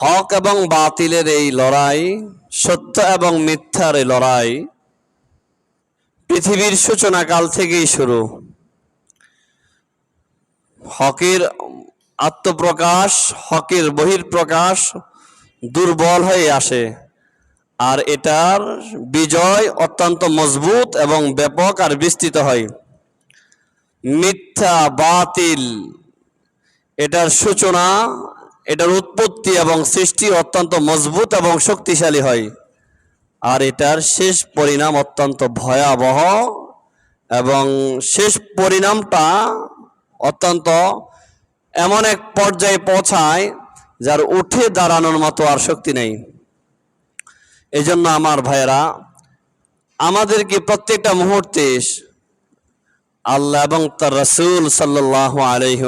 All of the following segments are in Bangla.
হক এবং বাতিলের এই লড়াই, সত্য এবং মিথ্যার এই লড়াই পৃথিবীর সূচনাকাল থেকেই শুরু। হকের আত্মপ্রকাশ, হকের বহির্প্রকাশ দুর্বল হয়ে আসে আর এটার বিজয় অত্যন্ত মজবুত এবং ব্যাপক আর বিস্তৃত হয়। মিথ্যা, বাতিল, এটার সূচনা এটার উৎপত্তি এবং সৃষ্টি অত্যন্ত মজবুত এবং শক্তিশালী হয়। আর এটার শেষ পরিণাম অত্যন্ত ভয়াবহ এবং শেষ পরিণামটা অত্যন্ত এমন এক পর্যায়ে পৌঁছায় যার উঠে দাঁড়ানোর মতো আর শক্তি নেই। এই জন্য আমার ভাইয়েরা আমাদেরকে প্রত্যেকটা মুহূর্তে আল্লাহ এবং তার রসুল সাল্লাহ আলহি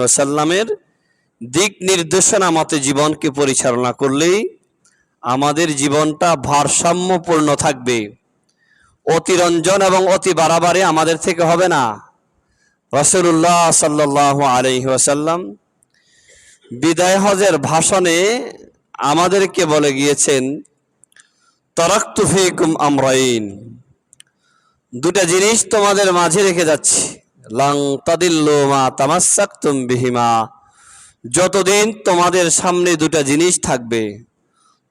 দিক নির্দেশনা মতে জীবনকে পরিচালনা করলেই আমাদের জীবনটা ভারসাম্যপূর্ণ থাকবে। অতিরঞ্জন এবং অতি বাড়াবাড়ি আমাদের থেকে হবে না। রসুল্লাহ সাল্লাহ আলহি ওসাল্লাম বিদায় হজের ভাষণে আমাদেরকে বলে গিয়েছেন, তরাক্তু ফিকুম আমরাইন। দুটা জিনিস তোমাদের মাঝে রেখে যাচ্ছি। লং তাদিল্লু মা তামাসাক্তুম বিহিমা। যতদিন তোমাদের সামনে দুটা জিনিস থাকবে,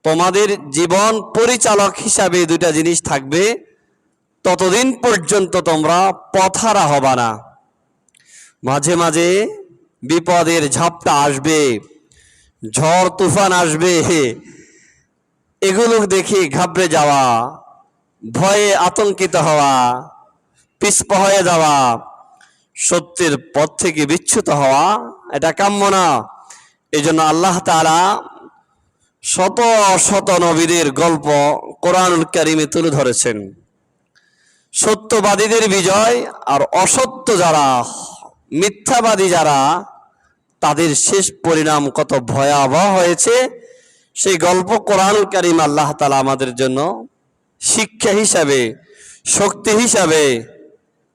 তোমাদের জীবন পরিচালক হিসাবে দুটা জিনিস থাকবে, ততদিন পর্যন্ত তোমরা পথারা হবা না। মাঝে মাঝে বিপদের ঝাপটা আসবে, ঝড়, তুফান আসবে, এগুলো দেখে ঘাবড়ে যাওয়া, ভয়ে আতঙ্কিত হওয়া, পিছপ হয়ে যাওয়া, সত্যের পথ থেকে বিচ্যুত হওয়া এটা কাম্য না। এই জন্য আল্লাহ তারা শত শত নবীদের গল্প কোরআনুল কারিমে তুলে ধরেছেন। সত্যবাদীদের বিজয় আর অসত্য যারা, মিথ্যাবাদী যারা, তাদের শেষ পরিণাম কত ভয়াবহ হয়েছে, সেই গল্প কোরআনুল কারিম আল্লাহ তালা আমাদের জন্য শিক্ষা হিসাবে, শক্তি হিসাবে,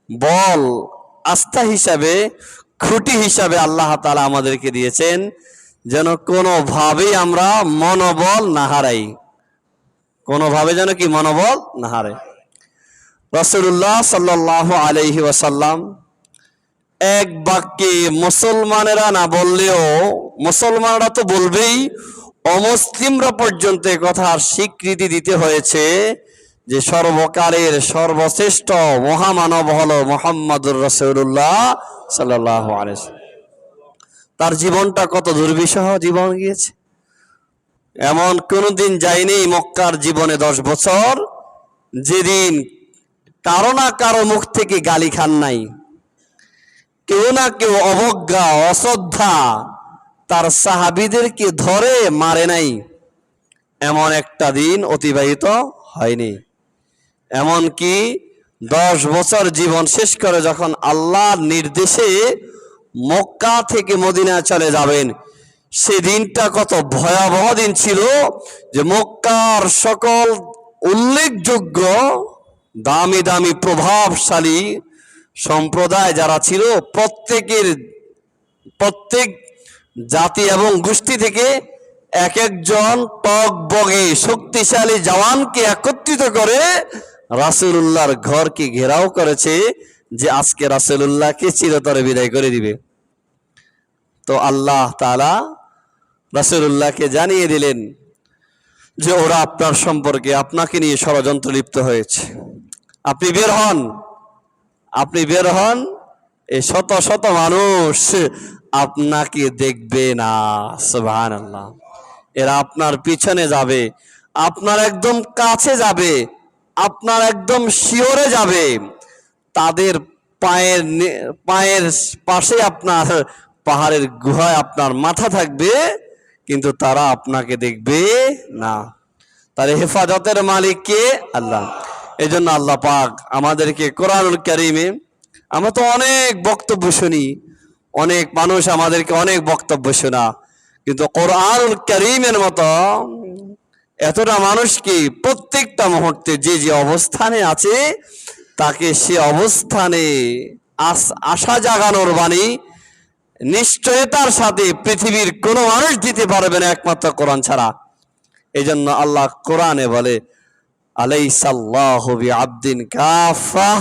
বল, আস্থা হিসাবে খুঁটি হিসাবে আল্লাহ তালা আমাদেরকে দিয়েছেন, যেন কোনোভাবেই আমরা মনোবল না হারাই। কোনোভাবে যেন কি মনোবল না হারাই। রসুল্লাহ সাল্লাহ আলহি ওয়াসাল্লাম এক বাক্যে মুসলমানেরা না বললেও, মুসলমানরা তো বলবেই, অমুসলিমরা পর্যন্ত কথার স্বীকৃতি দিতে হয়েছে। যে সর্বকালের সর্বশ্রেষ্ঠ মহামানব হল মোহাম্মদুর রসুল্লাহ সাল্লাহ তার জীবনটা কত দুর্বিষহ জীবন গিয়েছে। এমন কোনোদিন যায়নি মক্কার জীবনে দশ বছর, যেদিন কারও না কারও মুখ থেকে গালি খান নাই। কেউ না কেউ অবজ্ঞা, অশ্রদ্ধা তার সাহাবিদেরকে ধরে মারে নাই। এমন একটা দিন অতিবাহিত হয়নি। এমনকি দশ বছর জীবন শেষ করে যখন আল্লাহর নির্দেশে মক্কা থেকে মদিনা চলে যাবেন সেদিনটা কত ভয়াবহ দিন ছিল যে মক্কার সকল উল্লেখযোগ্য, দামি দামি প্রভাবশালী সম্প্রদায় যারা ছিল, প্রত্যেকের, প্রত্যেক জাতি এবং গোষ্ঠী থেকে এক একজন টক বগে শক্তিশালী জওয়ানকে একত্রিত করে রাসুল্লাহর ঘরকে ঘেরাও করেছে যে আজকে রাসুল্লাহকে চিরতরে বিদায় করে দিবে। তো আল্লাহ তালা রাসুল্লাহকে জানিয়ে দিলেন যে ওরা আপনার সম্পর্কে আপনাকে নিয়ে ষড়যন্ত্র লিপ্ত হয়েছে। আপনি বের হন। আপনি বের হন। এই শত শত মানুষ আপনাকে দেখবে না। সুবহান আল্লাহ এরা আপনার পিছনে যাবে। আপনার একদম কাছে যাবে। আপনার একদম শিওরে যাবে। তাদের পায়ের পায়ের পাশে আপনার পাহাড়ের গুহায় আপনার মাথা থাকবে, কিন্তু তারা আপনাকে দেখবে না। তার হেফাজতের মালিক কে? আল্লাহ। এই জন্য আল্লাহ পাক আমাদেরকে কোরআনুল কারিমে, আমরা তো অনেক বক্তব্য শুনি, অনেক মানুষ আমাদেরকে অনেক বক্তব্য শোনা, কিন্তু কোরআনুল কারিমের মতো এতটা মানুষকে প্রত্যেকটা মুহূর্তে যে যে অবস্থানে আছে, তাকে সে অবস্থানে আশা জাগানোর বাণী নিশ্চয়তার সাথে পৃথিবীর কোনো মানুষ দিতে পারবে না একমাত্র কোরআন ছাড়া। এই জন্য আল্লাহ কোরআনে বলে, আলাইসাল্লাহু আব্দিন কাফা।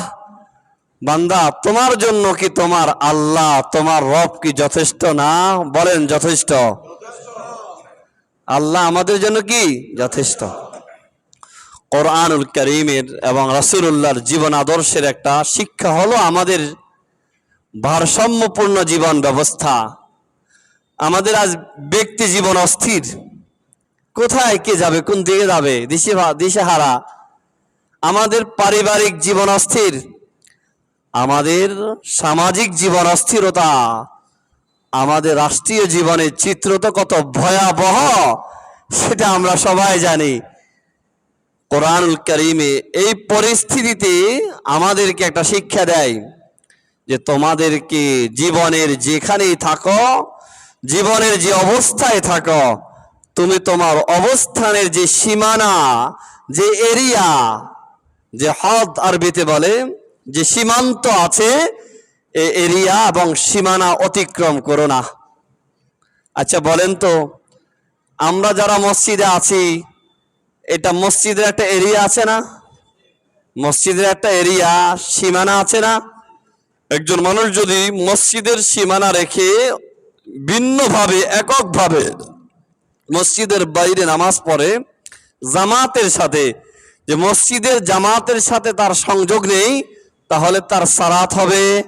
বান্দা, তোমার জন্য কি তোমার আল্লাহ, তোমার রব কি যথেষ্ট না? বলেন যথেষ্ট। আল্লাহ আমাদের জন্য কি? যথেষ্ট। কোরআনুল করিমের এবং রাসূলুল্লাহর জীবন আদর্শের একটা শিক্ষা হলো আমাদের ভারসাম্যপূর্ণ জীবন ব্যবস্থা। আমাদের আজ ব্যক্তি জীবন অস্থির। কোথায় কে যাবে? কোন দিকে যাবে? দিশে দিশেহারা আমাদের পারিবারিক জীবন অস্থির। আমাদের সামাজিক জীবন অস্থিরতা। আমাদের রাষ্ট্রীয় জীবনের চিত্র তো কত ভয়াবহ, সেটা আমরা সবাই জানি। কোরআনুল করিমে এই পরিস্থিতিতে আমাদেরকে একটা শিক্ষা দেয় যে তোমাদেরকে জীবনের যেখানেই থাকো, জীবনের যে অবস্থায় থাকো, তুমি তোমার অবস্থানের যে সীমানা, যে এরিয়া, যে হদ আরবিতে বলে, যে সীমান্ত আছে এরিয়া এবং সীমানা অতিক্রম করো না। আচ্ছা বলেন তো, আমরা যারা মসজিদে আছি, এটা মসজিদের একটা এরিয়া আছে না? মসজিদের একটা এরিয়া, সীমানা আছে না? একজন মানুষ যদি মসজিদের সীমানা রেখে ভিন্নভাবে, এককভাবে মসজিদের বাইরে নামাজ পড়ে, জামাতের সাথে, যে মসজিদের জামাতের সাথে তার সংযোগ নেই, তাহলে তার সারাত হবে।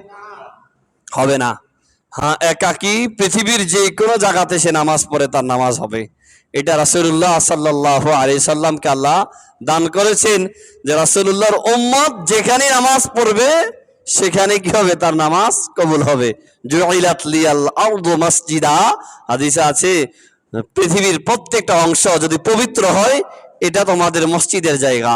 হবে না। হ্যাঁ একাকি পৃথিবীর যে কোনো জায়গাতে সে নামাজ পড়ে, তার নামাজ হবে। এটা রাসূলুল্লাহ সাল্লাহ আলি সাল্লামকে আল্লাহ দান করেছেন যে রাসূলুল্লাহর উম্মত যেখানে নামাজ পড়বে, সেখানে কি হবে? তার নামাজ কবুল হবে। মাসজিদা আছে, পৃথিবীর প্রত্যেকটা অংশ যদি পবিত্র হয়, এটা তোমাদের মসজিদের জায়গা।